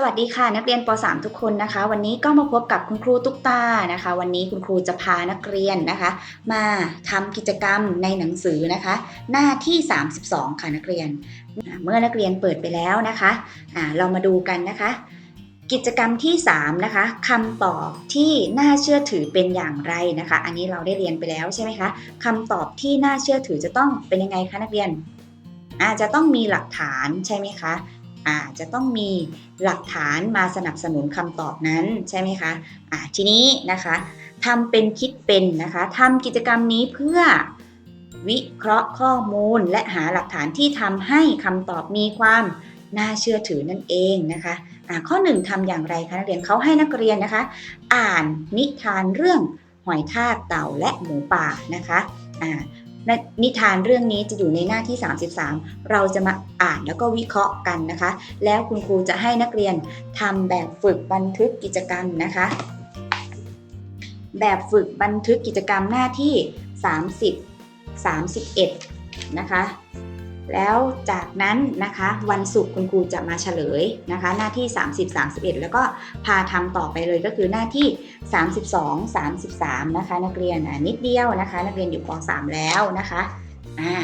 สวัสดีค่ะ นักเรียนป .3 ทุกคนนะคะ วันนี้ก็มาพบกับคุณครูตุ๊กตานะคะ วันนี้คุณครูจะพานักเรียนนะคะ มาทำกิจกรรมในหนังสือนะคะ หน้าที่ 32 ค่ะนักเรียน เมื่อนักเรียนเปิดไปแล้วนะคะอ่าเรามาดูกันนะคะ กิจกรรมที่ 3 นะคะคำตอบที่น่าเชื่อถือเป็นอย่างไรนะคะ อันนี้เราได้เรียนไปแล้วใช่ไหมคะคำตอบที่น่าเชื่อถือจะต้องเป็นยังไงคะนักเรียนอาจจะต้องมีหลักฐานใช่ไหมคะ อาจจะต้องมีหลักฐานมาสนับสนุนคำตอบนั้นใช่ไหมคะอ่าทีนี้นะคะทำเป็นคิดเป็นนะคะทำกิจกรรมนี้เพื่อวิเคราะห์ข้อมูลและหาหลักฐานที่ทำให้คำตอบมีความน่าเชื่อถือนั่นเองนะคะอ่าข้อหนึ่งทำอย่างไรคะนักเรียนเขาให้นักเรียนนะคะ อ่านนิทานเรื่องหอยทากเต่าและหมูป่านะคะะ นิทานเรื่องนี้จะอยู่ในหน้าที่ 33 เราจะมาอ่านแล้วก็วิเคราะห์กันนะคะ แล้วคุณครูจะให้นักเรียนทำแบบฝึกบันทึกกิจกรรมนะคะ แบบฝึกบันทึกกิจกรรมหน้าที่ 30 31 นะคะ แล้วจากนั้นนะคะวันศุกร์คุณครูจะมาเฉลยนะคะ หน้าที่ 30 31 แล้วก็พาทำต่อไปเลยก็คือหน้าที่ 32 33 นะคะ นักเรียนนิดเดียวนะคะ นักเรียนอยู่ป .3 แล้วนะคะอ่า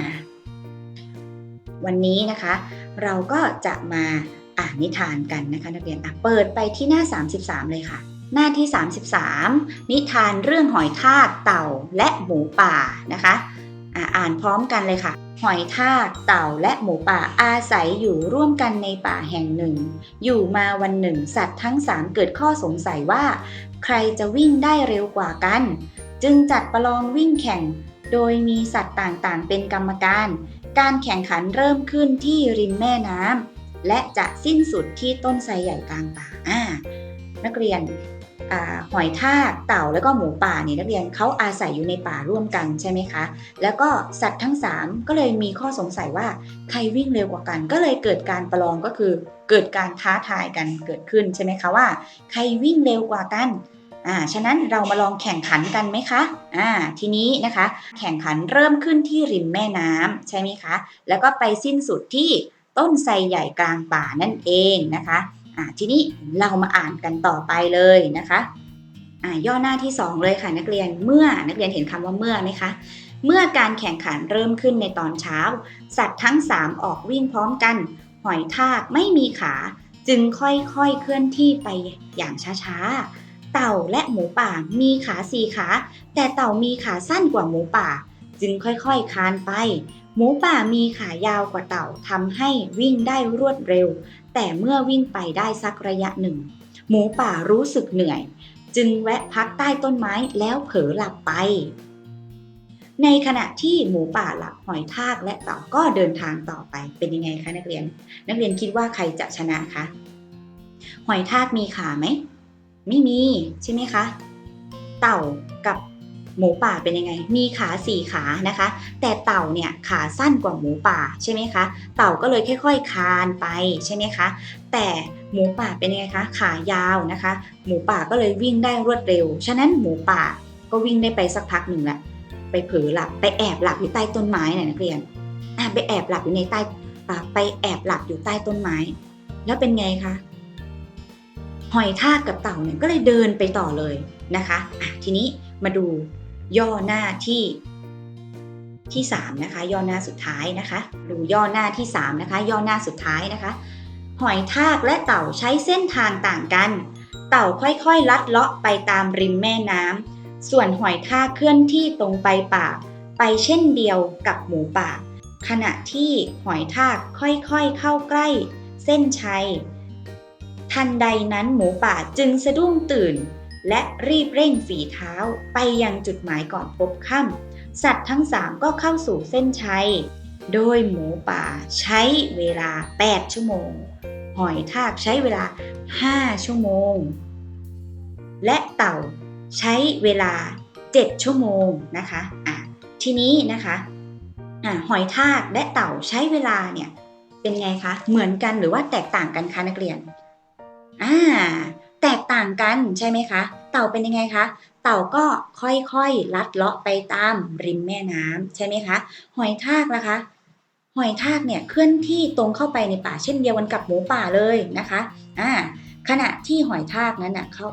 วันนี้นะคะ เราก็จะมาอ่านนิทานกันนะคะ นักเรียนอะเปิดไปที่หน้า 33 เลยค่ะ หน้าที่ 33 นิทานเรื่องหอยทากเต่าและหมูป่านะคะอ่านพร้อมกันเลยค่ะ หอยทาก เต่าและหมูป่าอาศัยอยู่ร่วมกันในป่าแห่งหนึ่ง อยู่มาวันหนึ่ง สัตว์ทั้งสามเกิดข้อสงสัยว่า ใครจะวิ่งได้เร็วกว่ากัน จึงจัดประลองวิ่งแข่ง โดยมีสัตว์ต่างๆ เป็นกรรมการ การแข่งขันเริ่มขึ้นที่ริมแม่น้ำและจะสิ้นสุดที่ต้นไทรใหญ่กลางป่าอ่านักเรียน หอยทากเต่าแล้วก็หมูป่าเนี่ยนักเรียนเขาอาศัยอยู่ในป่าร่วมกันใช่ไหมคะ แล้วก็สัตว์ทั้ง 3 ก็เลยมีข้อสงสัยว่าใครวิ่งเร็วกว่ากัน ก็เลยเกิดการประลองก็คือเกิดการท้าทายกันเกิดขึ้นใช่ไหมคะว่า ใครวิ่งเร็วกว่ากันอ่าฉะนั้นเรามาลองแข่งขันกันไหมคะอ่าทีนี้นะคะ แข่งขันเริ่มขึ้นที่ริมแม่น้ำใช่ไหมคะ แล้วก็ไปสิ้นสุดที่ต้นไทรใหญ่กลางป่านั่นเองนะคะ ทีนี้เรามาอ่านกันต่อไปเลยนะคะอ่าย่อหน้าที่ 2 เลยค่ะนักเรียนเมื่อนักเรียนเห็นคำว่าเมื่อไหมคะเมื่อการแข่งขันเริ่มขึ้นในตอนเช้า สัตว์ทั้ง 3 ออกวิ่งพร้อมกัน หอยทากไม่มีขา จึงค่อยๆเคลื่อนที่ไปอย่างช้าๆ เต่าและหมูป่ามีขาสี่ขา แต่เต่ามีขาสั้นกว่าหมูป่า จึงค่อยๆคานไป หมูป่ามีขายาวกว่าเต่าทำให้วิ่งได้รวดเร็ว แต่เมื่อวิ่งไปได้สักระยะหนึ่ง หมูป่ารู้สึกเหนื่อย จึงแวะพักใต้ต้นไม้แล้วเผลอหลับไป ในขณะที่หมูป่าหลับหอยทากและเต่าก็เดินทางต่อไปเป็นยังไงคะนักเรียน นักเรียนคิดว่าใครจะชนะคะหอยทากมีขาไหม ไม่มีใช่ไหมคะ เต่ากับ หมูป่าเป็นยังไง มีขาสี่ขานะคะ แต่เต่าเนี่ยขาสั้นกว่าหมูป่าใช่ไหมคะ เต่าก็เลยค่อย ๆคานไปใช่ไหมคะ แต่หมูป่าเป็นยังไงคะ ขายาวนะคะ หมูป่าก็เลยวิ่งได้รวดเร็ว ฉะนั้นหมูป่าก็วิ่งได้ไปสักพักหนึ่งแหละ ไปเผลอหลับ ไปแอบหลับอยู่ใต้ต้นไม้น่ะนักเรียนอะไปแอบหลับอยู่ในใต้ ไปแอบหลับอยู่ใต้ต้นไม้ แล้วเป็นไงคะหอยทากกับเต่าเนี่ยก็เลยเดินไปต่อเลยนะคะะทีนี้มาดู ย่อหน้าที่ที่3นะคะย่อหน้าสุดท้ายนะคะ ดูย่อหน้าที่3นะคะย่อหน้าสุดท้ายนะคะ หอยทากและเต่าใช้เส้นทางต่างกัน เต่าค่อยๆ ลัดเลาะไปตามริมแม่น้ำส่วนหอยทากเคลื่อนที่ตรงไปป่า ไปเช่นเดียวกับหมูป่า ขณะที่หอยทากค่อยๆเข้าใกล้ เส้นชัย ทันใดนั้นหมูป่าจึงสะดุ้งตื่น และรีบเร่งฝีเท้าไปยังจุดหมายก่อนพบค่ำสัตว์ทั้งสามก็เข้าสู่เส้นชัย โดยหมูป่าใช้เวลา 8 ชั่วโมง หอยทากใช้เวลา 5 ชั่วโมง และเต่าใช้เวลา 7 ชั่วโมงนะคะอะทีนี้นะคะอะหอยทากและเต่าใช้เวลาเนี่ยเป็นไงคะ เหมือนกันหรือว่าแตกต่างกันคะนักเรียนอ่า แตกต่างกันใช่ไหมคะ เต่าเป็นยังไงคะ เต่าก็ค่อยๆ ลัดเลาะไปตามริมแม่น้ำใช่ไหมคะ หอยทากล่ะคะ หอยทากเนี่ยเคลื่อนที่ตรงเข้าไปในป่าเช่นเดียวกันกับหมูป่าเลยนะคะอ่าขณะที่หอยทากนั้นน่ะเขา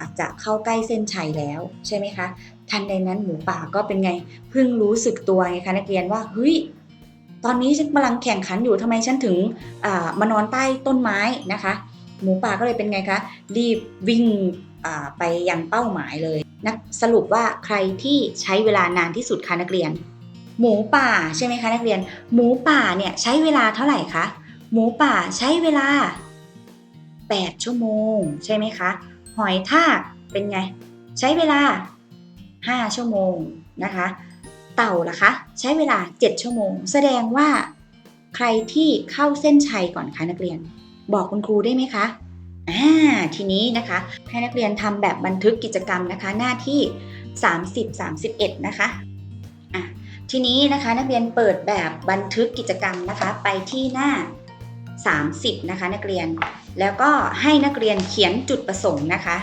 อาจจะเข้าใกล้เส้นชัยแล้วใช่ไหมคะ ทันใดนั้นหมูป่าก็เป็นไงเพิ่งรู้สึกตัวไงคะนักเรียนว่าเฮ้ยตอนนี้ฉันกำลังแข่งขันอยู่ทำไมฉันถึงอ่ามานอนใต้ต้นไม้นะคะ หมูป่าก็เลยเป็นไงคะ รีบวิ่งไปยังเป้าหมายเลยนักสรุปว่าใครที่ใช้เวลานานที่สุดคะนักเรียน หมูป่าใช่ไหมคะนักเรียน หมูป่าเนี่ยใช้เวลาเท่าไหร่คะหมูป่าใช้เวลา 8 ชั่วโมง ใช่ไหมคะหอยทากเป็นไง ใช้เวลา 5 ชั่วโมงนะคะ เต่าล่ะคะ ใช้เวลา 7 ชั่วโมง แสดงว่าใครที่เข้าเส้นชัยก่อนคะนักเรียน บอกคุณครูได้ไหมคะอ่าทีนี้นะคะให้นักเรียนทำแบบบันทึกกิจกรรมนะคะ หน้าที่ 30 31 นะคะอะทีนี้นะคะนักเรียนเปิดแบบบันทึกกิจกรรมนะคะไปที่หน้า 30 นะคะ นักเรียน แล้วก็ให้นักเรียนเขียนจุดประสงค์นะคะ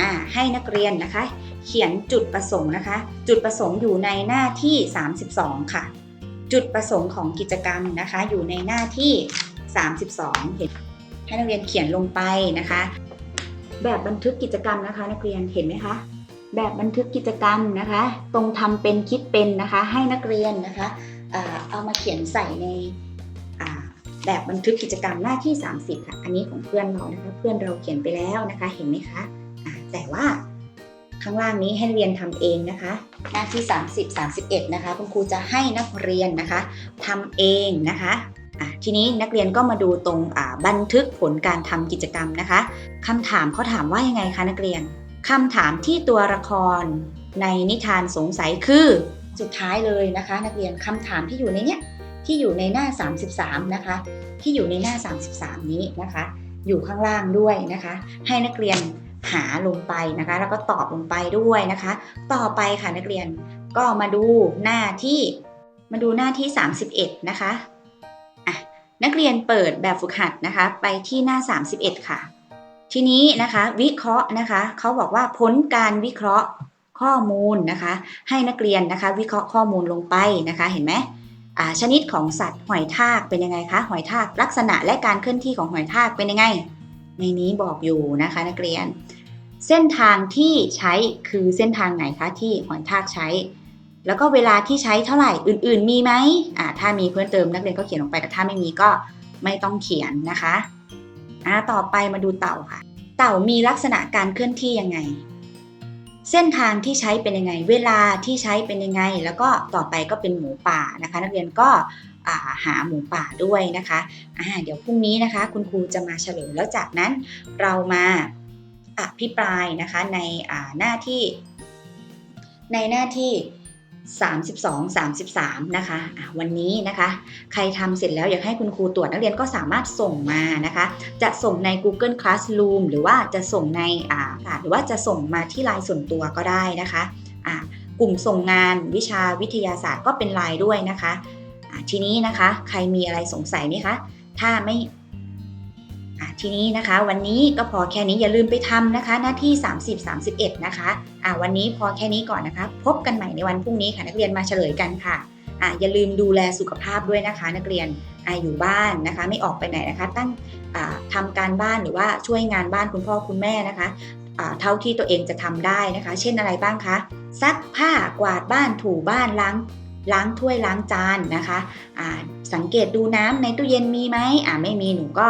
อ่าให้นักเรียนนะคะ เขียนจุดประสงค์นะคะ จุดประสงค์อยู่ในหน้าที่ 32 ค่ะ จุดประสงค์ของกิจกรรมนะคะ อยู่ในหน้าที่ 32 เห็น ให้นักเรียนเขียนลงไปนะคะ แบบบันทึกกิจกรรมนะคะ นักเรียนเห็นไหมคะ แบบบันทึกกิจกรรมนะคะ ตรงทำเป็นคิดเป็นนะคะ ให้นักเรียนนะคะเอามาเขียนใส่ในแบบบันทึกกิจกรรมหน้าที่ 30 ค่ะ อันนี้ของเพื่อนเรานะคะ เพื่อนเราเขียนไปแล้วนะคะ เห็นไหมคะแต่ว่าข้างล่างนี้ให้นักเรียนทำเองนะคะ หน้าที่ 30 31 นะคะ คุณครูจะให้นักเรียนนะคะทำเองนะคะ ทีนี้นักเรียนก็มาดูตรงบันทึกผลการทำกิจกรรมนะคะคำถามเขาถามว่ายังไงคะนักเรียนคำถามที่ตัวละครในนิทานสงสัยคือสุดท้ายเลยนะคะ นักเรียนคำถามที่อยู่ในเนี้ยที่อยู่ในหน้า 33 นะคะ ที่อยู่ในหน้า 33 นี้นะคะ อยู่ข้างล่างด้วยนะคะ ให้นักเรียนหาลงไปนะคะ แล้วก็ตอบลงไปด้วยนะคะ ต่อไปค่ะนักเรียนก็มาดูหน้าที่มาดูหน้าที่ 31 นะคะอะ นักเรียนเปิดแบบฝึกหัดนะคะไปที่หน้า 31 ค่ะ ทีนี้นะคะวิเคราะห์นะคะเขาบอกว่าผลการวิเคราะห์ข้อมูลนะคะ ให้นักเรียนนะคะ วิเคราะห์ข้อมูลลงไปนะคะ เห็นไหมอาชนิดของสัตว์หอยทากเป็นยังไงคะหอยทากลักษณะและการเคลื่อนที่ของหอยทากเป็นยังไง ในนี้บอกอยู่นะคะนักเรียน เส้นทางที่ใช้คือเส้นทางไหนคะที่หอยทากใช้ แล้วก็เวลาที่ใช้เท่าไหร่อื่น ๆ มีไหมอ่าถ้ามีเพิ่มเติมนักเรียนก็เขียนลงไปแต่ถ้าไม่มีก็ไม่ต้องเขียนนะคะอ่าต่อไปมาดูเต่าค่ะ เต่ามีลักษณะการเคลื่อนที่ยังไง เส้นทางที่ใช้เป็นยังไง เวลาที่ใช้เป็นยังไง แล้วก็ต่อไปก็เป็นหมูป่านะคะ นักเรียนก็าหาหมูป่าด้วยนะคะอ่าเดี๋ยวพรุ่งนี้นะคะ คุณครูจะมาเฉลยแล้วจากนั้นเรามาอภิปรายนะคะในหน้าที่ในหน้าที่ 32 33 นะคะะวันนี้นะคะ ใครทำเสร็จแล้วอยากให้คุณครูตรวจนักเรียนก็สามารถส่งมานะคะ จะส่งใน Google Classroom หรือว่าจะส่งในอ่าหรือว่าจะส่งมาที่ไลน์ส่วนตัวก็ได้นะคะอ่ากลุ่มส่งงานวิชาวิทยาศาสตร์ก็เป็นไลน์ด้วยนะคะอ่าทีนี้นะคะ ใครมีอะไรสงสัยไหมคะ ถ้าไม่ ทีนี้นะคะวันนี้ก็พอแค่นี้อย่าลืมไปทำนะคะ หน้าที่ 30 31 นะคะอ่าวันนี้พอแค่นี้ก่อนนะคะ พบกันใหม่ในวันพรุ่งนี้ค่ะนักเรียนมาเฉลยกันค่ะอ่าอย่าลืมดูแลสุขภาพด้วยนะคะ นักเรียนอ่าอยู่บ้านนะคะ ไม่ออกไปไหนนะคะ ตั้งอ่าทำการบ้านหรือว่าช่วยงานบ้านคุณพ่อคุณแม่นะคะเท่าที่ตัวเองจะทำได้นะคะ เช่นอะไรบ้างคะซักผ้ากวาดบ้านถูบ้านล้างล้างถ้วยล้างจานนะคะอ่าสังเกตดูน้ำในตู้เย็นมีไหมอ่าไม่มีหนูก็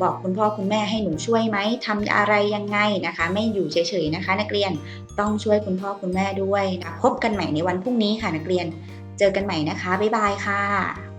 บอกคุณพ่อคุณแม่ให้หนูช่วยไหมทำอะไรยังไงนะคะ ไม่อยู่เฉยๆนะคะ นักเรียนต้องช่วยคุณพ่อคุณแม่ด้วยนะพบกันใหม่ในวันพรุ่งนี้ค่ะนักเรียน เจอกันใหม่นะคะบ๊ายบายค่ะ